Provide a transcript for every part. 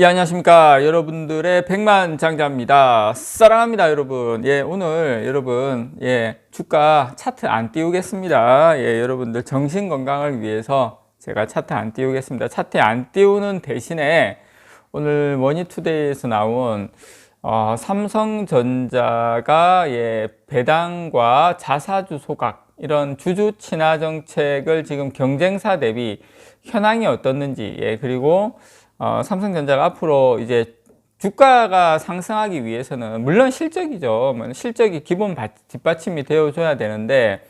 예, 안녕하십니까. 여러분들의 백만 장자입니다. 사랑합니다, 여러분. 예, 오늘 여러분, 예, 주가 차트 안 띄우겠습니다. 예, 여러분들 정신 건강을 위해서 제가 차트 안 띄우겠습니다. 차트 안 띄우는 대신에 오늘 머니투데이에서 나온 어, 삼성전자가 예, 배당과 자사주 소각 이런 주주 친화 정책을 지금 경쟁사 대비 현황이 어떻는지 예, 그리고 어, 삼성전자가 앞으로 이제 주가가 상승하기 위해서는 물론 실적이죠. 뭐 실적이 기본 뒷받침이 되어줘야 되는데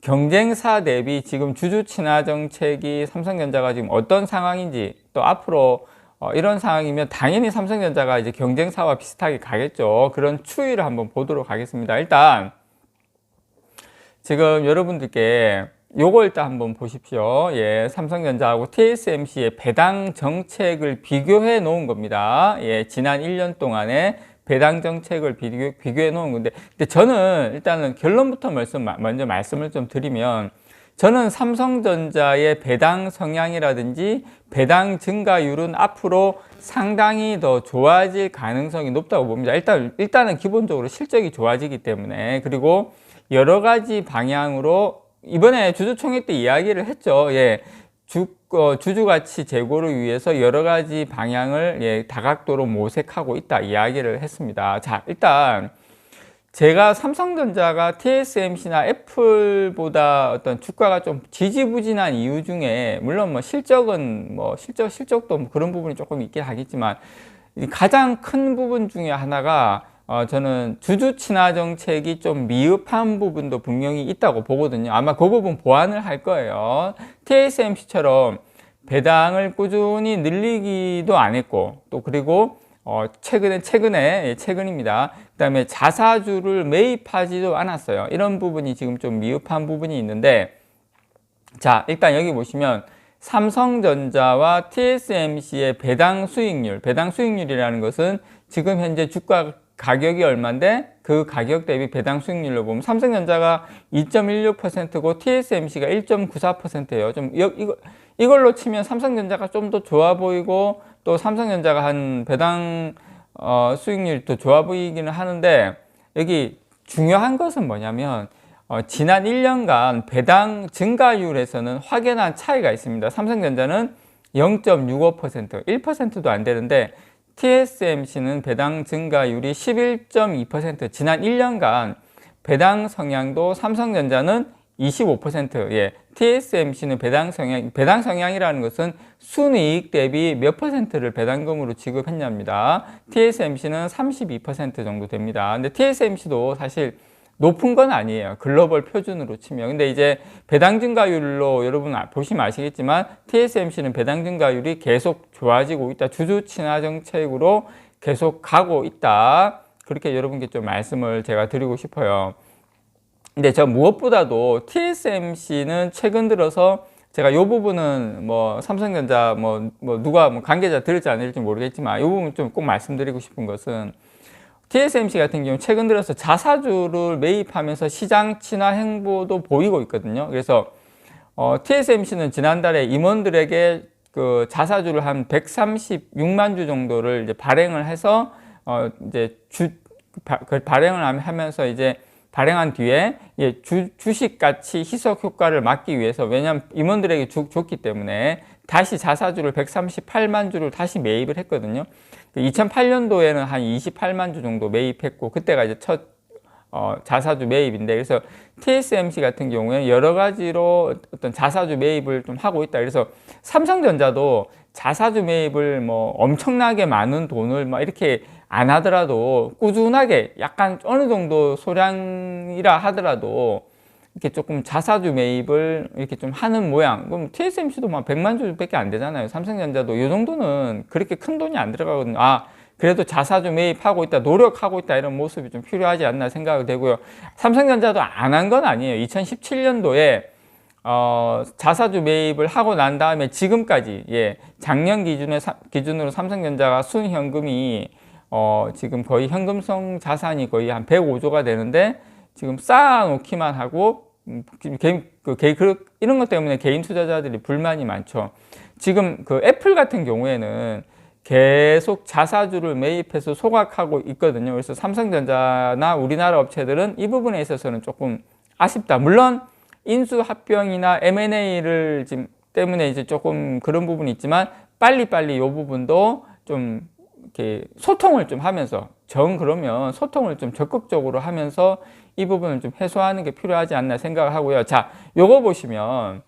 경쟁사 대비 지금 주주 친화 정책이 삼성전자가 지금 어떤 상황인지 또 앞으로 어, 이런 상황이면 당연히 삼성전자가 이제 경쟁사와 비슷하게 가겠죠. 그런 추이를 한번 보도록 하겠습니다. 일단 지금 여러분들께 요거 일단 한번 보십시오. 예, 삼성전자하고 TSMC의 배당 정책을 비교해 놓은 겁니다. 예, 지난 1년 동안에 배당 정책을 비교, 비교해 놓은 건데, 근데 저는 일단은 결론부터 말씀, 먼저 말씀을 좀 드리면, 저는 삼성전자의 배당 성향이라든지 배당 증가율은 앞으로 상당히 더 좋아질 가능성이 높다고 봅니다. 일단, 일단은 기본적으로 실적이 좋아지기 때문에, 그리고 여러 가지 방향으로 이번에 주주총회 때 이야기를 했죠. 예. 주, 어, 주주가치 제고를 위해서 여러 가지 방향을 예, 다각도로 모색하고 있다 이야기를 했습니다. 자, 일단 제가 삼성전자가 TSMC나 애플보다 어떤 주가가 좀 지지부진한 이유 중에 물론 뭐 실적은 뭐 실적 실적도 뭐 그런 부분이 조금 있긴 하겠지만 가장 큰 부분 중에 하나가 어, 저는 주주 친화 정책이 좀 미흡한 부분도 분명히 있다고 보거든요. 아마 그 부분 보완을 할 거예요. TSMC처럼 배당을 꾸준히 늘리기도 안 했고, 또 그리고 어, 최근에, 최근에, 예, 최근입니다. 그 다음에 자사주를 매입하지도 않았어요. 이런 부분이 지금 좀 미흡한 부분이 있는데, 자, 일단 여기 보시면 삼성전자와 TSMC의 배당 수익률, 배당 수익률이라는 것은 지금 현재 주가 가격이 얼마인데 그 가격 대비 배당 수익률로 보면 삼성전자가 2.16%고 TSMC가 1.94%예요. 좀 이거 이걸로 치면 삼성전자가 좀 더 좋아 보이고 또 삼성전자가 한 배당 어, 수익률도 좋아 보이기는 하는데 여기 중요한 것은 뭐냐면 어, 지난 1년간 배당 증가율에서는 확연한 차이가 있습니다. 삼성전자는 0.65% 1%도 안 되는데 TSMC는 배당 증가율이 11.2% 지난 1년간 배당 성향도 삼성전자는 25% 예, TSMC는 배당 성향 배당 성향이라는 것은 순이익 대비 몇 퍼센트를 배당금으로 지급했냐입니다. TSMC는 32% 정도 됩니다. 근데 TSMC도 사실 높은 건 아니에요. 글로벌 표준으로 치면. 근데 이제 배당 증가율로 여러분 아, 보시면 아시겠지만 TSMC는 배당 증가율이 계속 좋아지고 있다. 주주 친화 정책으로 계속 가고 있다. 그렇게 여러분께 좀 말씀을 제가 드리고 싶어요. 근데 저 무엇보다도 TSMC는 최근 들어서 제가 이 부분은 뭐 삼성전자 뭐, 뭐 누가 뭐 관계자 들을지 안 들을지 모르겠지만 이 부분 좀 꼭 말씀드리고 싶은 것은 TSMC 같은 경우 최근 들어서 자사주를 매입하면서 시장 친화 행보도 보이고 있거든요. 그래서 어, TSMC는 지난달에 임원들에게 그 자사주를 한 136만 주 정도를 이제 발행을 해서 어, 이제 주, 바, 그 발행을 하면서 이제 발행한 뒤에 예, 주, 주식 가치 희석 효과를 막기 위해서 왜냐하면 임원들에게 주, 줬기 때문에 다시 자사주를 138만 주를 다시 매입을 했거든요. 2008년도에는 그한 28만 주 정도 매입했고 그때가 이제 첫 어, 자사주 매입인데 그래서 TSMC 같은 경우에는 여러 가지로 어떤 자사주 매입을 좀 하고 있다. 그래서 삼성전자도 자사주 매입을 뭐 엄청나게 많은 돈을 막 이렇게 안 하더라도 꾸준하게 약간 어느 정도 소량이라 하더라도 이렇게 조금 자사주 매입을 이렇게 좀 하는 모양. 그럼 TSMC도 막 100만 주 밖에 안 되잖아요. 삼성전자도 이 정도는 그렇게 큰 돈이 안 들어가거든요. 아, 그래도 자사주 매입하고 있다, 노력하고 있다 이런 모습이 좀 필요하지 않나 생각이 되고요. 삼성전자도 안 한 건 아니에요. 2017년도에 어, 자사주 매입을 하고 난 다음에 지금까지 예, 작년 기준에 사, 기준으로 삼성전자가 순현금이 어, 지금 거의 현금성 자산이 거의 한 105조가 되는데 지금 쌓아놓기만 하고 음, 개인, 그, 개인, 그, 이런 것 때문에 개인 투자자들이 불만이 많죠. 지금 그 애플 같은 경우에는 계속 자사주를 매입해서 소각하고 있거든요. 그래서 삼성전자나 우리나라 업체들은 이 부분에 있어서는 조금 아쉽다. 물론 인수 합병이나 M&A를 지금 때문에 이제 조금 그런 부분이 있지만 빨리빨리 이 부분도 좀 이렇게 소통을 좀 하면서 정 그러면 소통을 좀 적극적으로 하면서 이 부분을 좀 해소하는 게 필요하지 않나 생각을 하고요. 자, 요거 보시면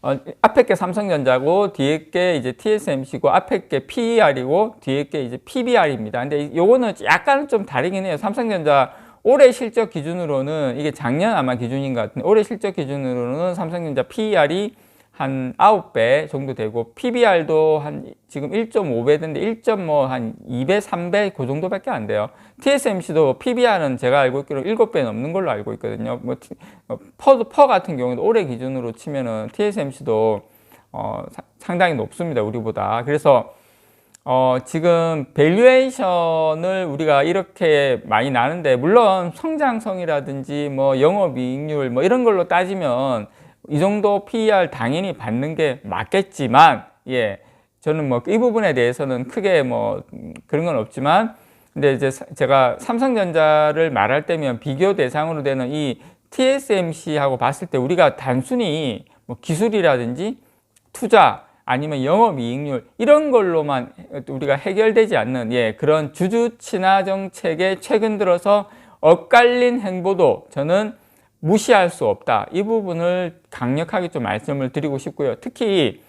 어, 앞에 게 삼성전자고 뒤에 게 이제 TSMC고 앞에 게 PER이고 뒤에 게 이제 PBR입니다. 근데 요거는 약간 좀 다르긴 해요. 삼성전자 올해 실적 기준으로는 이게 작년 아마 기준인 것 같은데 올해 실적 기준으로는 삼성전자 PER이 한 9배 정도 되고 PBR도 한 지금 1.5배 되는데 1.뭐한 2배, 3배 그 정도밖에 안 돼요. TSMC도 PBR은 제가 알고 있기로 7배 넘는 걸로 알고 있거든요. 뭐 티- 어, 퍼, 퍼 같은 경우도 올해 기준으로 치면은 TSMC도 어, 사- 상당히 높습니다. 우리보다. 그래서 어, 지금 밸류에이션을 우리가 이렇게 많이 나는데 물론 성장성이라든지 뭐 영업이익률 뭐 이런 걸로 따지면 이 정도 PER 당연히 받는 게 맞겠지만 예 저는 뭐 이 부분에 대해서는 크게 뭐 음, 그런 건 없지만 근데 이제 사- 제가 삼성전자를 말할 때면 비교 대상으로 되는 이 TSMC하고 봤을 때 우리가 단순히 뭐 기술이라든지 투자 아니면 영업 이익률 이런 걸로만 우리가 해결되지 않는 예 그런 주주 친화 정책에 최근 들어서 엇갈린 행보도 저는 무시할 수 없다. 이 부분을 강력하게 좀 말씀을 드리고 싶고요. 특히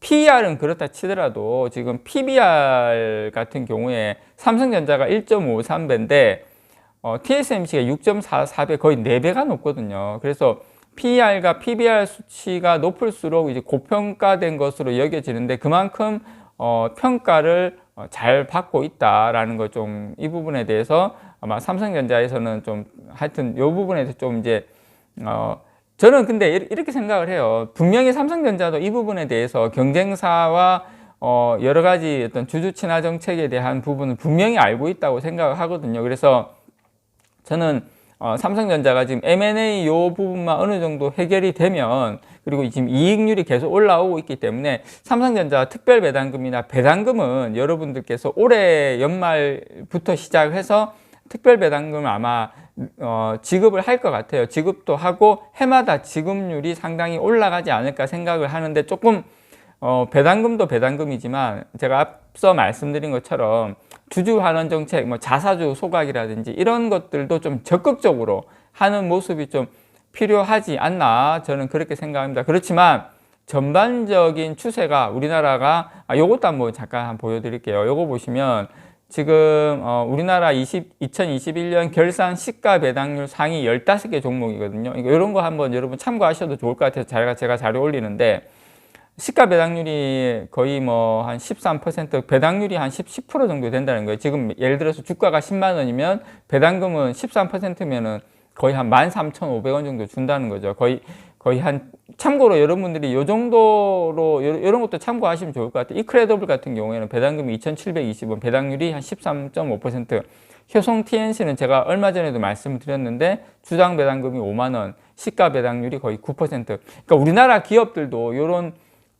PER은 그렇다 치더라도 지금 PBR 같은 경우에 삼성전자가 1.53배인데 어, TSMC가 6.44배 거의 4배가 높거든요. 그래서 PER과 PBR 수치가 높을수록 이제 고평가된 것으로 여겨지는데 그만큼 어, 평가를 어, 잘 받고 있다라는 거좀이 부분에 대해서 아마 삼성전자에서는 좀 하여튼 이 부분에 대해서 좀 이제 어, 저는 근데 이- 이렇게 생각을 해요. 분명히 삼성전자도 이 부분에 대해서 경쟁사와 어, 여러 가지 어떤 주주 친화 정책에 대한 부분을 분명히 알고 있다고 생각을 하거든요. 그래서 저는 어, 삼성전자가 지금 M&A 요 부분만 어느 정도 해결이 되면 그리고 지금 이익률이 계속 올라오고 있기 때문에 삼성전자 특별 배당금이나 배당금은 여러분들께서 올해 연말부터 시작해서 특별 배당금을 아마 어, 지급을 할 것 같아요. 지급도 하고 해마다 지급률이 상당히 올라가지 않을까 생각을 하는데 조금 어, 배당금도 배당금이지만 제가 앞서 말씀드린 것처럼 주주 환원 정책, 뭐 자사주 소각이라든지 이런 것들도 좀 적극적으로 하는 모습이 좀 필요하지 않나 저는 그렇게 생각합니다. 그렇지만 전반적인 추세가 우리나라가 아, 요것도 한번 잠깐 한번 보여드릴게요. 요거 보시면 지금 어, 우리나라 20, 2021년 결산 시가 배당률 상위 15개 종목이거든요. 이거 이런 거 한번 여러분 참고하셔도 좋을 것 같아서 제가, 제가 자료 올리는데 시가 배당률이 거의 뭐 한 13% 배당률이 한 10, 10% 정도 된다는 거예요. 지금 예를 들어서 주가가 10만 원이면 배당금은 13%면은 거의 한 13,500원 정도 준다는 거죠. 거의 거의 한 참고로 여러분들이 요 정도로 요- 이런 것도 참고하시면 좋을 것 같아요. 이크레더블 같은 경우에는 배당금이 2,720원, 배당률이 한 13.5%. 효성 TNC는 제가 얼마 전에도 말씀드렸는데 주당 배당금이 5만 원, 시가 배당률이 거의 9%. 그러니까 우리나라 기업들도 이런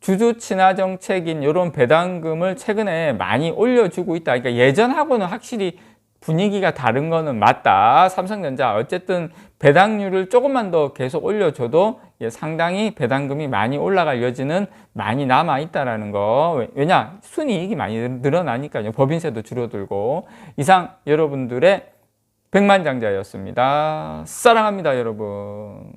주주 친화 정책인 이런 배당금을 최근에 많이 올려주고 있다. 그러니까 예전하고는 확실히 분위기가 다른 거는 맞다. 삼성전자 어쨌든 배당률을 조금만 더 계속 올려줘도 예, 상당히 배당금이 많이 올라갈 여지는 많이 남아 있다라는 거. 왜- 왜냐 순이익이 많이 늘어나니까요. 법인세도 줄어들고 이상 여러분들의 백만장자였습니다. 사랑합니다, 여러분.